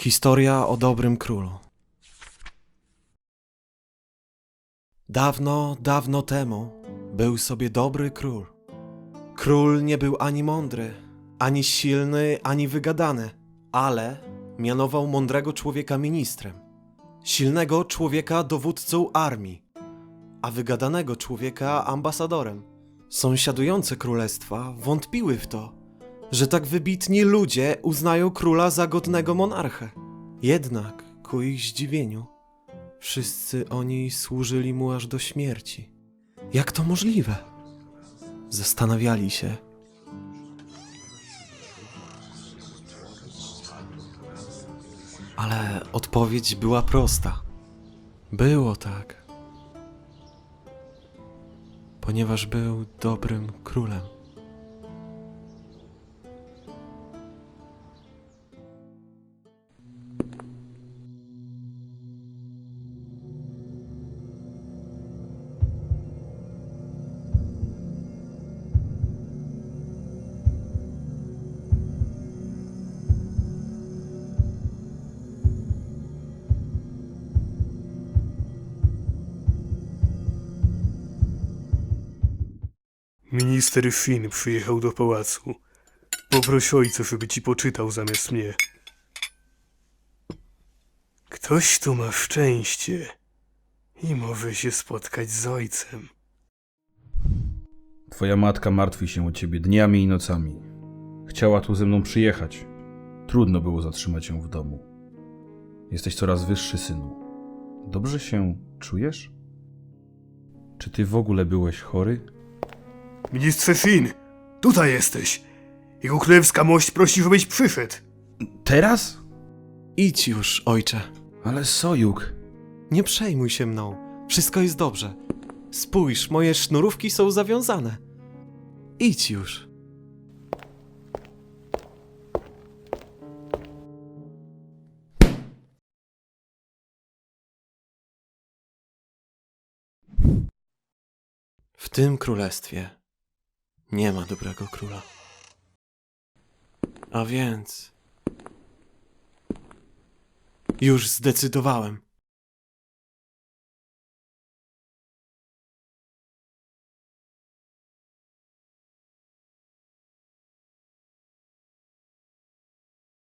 Historia o dobrym królu. Dawno, dawno temu był sobie dobry król. Król nie był ani mądry, ani silny, ani wygadany, ale mianował mądrego człowieka ministrem, silnego człowieka dowódcą armii, a wygadanego człowieka ambasadorem. Sąsiadujące królestwa wątpiły w to, że tak wybitni ludzie uznają króla za godnego monarchę. Jednak, ku ich zdziwieniu, wszyscy oni służyli mu aż do śmierci. Jak to możliwe? Zastanawiali się. Ale odpowiedź była prosta. Było tak. Ponieważ był dobrym królem. Minister Finn przyjechał do pałacu. Poproś ojca, żeby ci poczytał zamiast mnie. Ktoś tu ma szczęście i może się spotkać z ojcem. Twoja matka martwi się o ciebie dniami i nocami. Chciała tu ze mną przyjechać. Trudno było zatrzymać ją w domu. Jesteś coraz wyższy, synu. Dobrze się czujesz? Czy ty w ogóle byłeś chory? Ministrze Finn, tutaj jesteś. Jego królewska mość prosi, żebyś przyszedł. Teraz? Idź już, ojcze. Ale Sojuk. Nie przejmuj się mną. Wszystko jest dobrze. Spójrz, moje sznurówki są zawiązane. Idź już. W tym królestwie nie ma dobrego króla. A więc. Już zdecydowałem.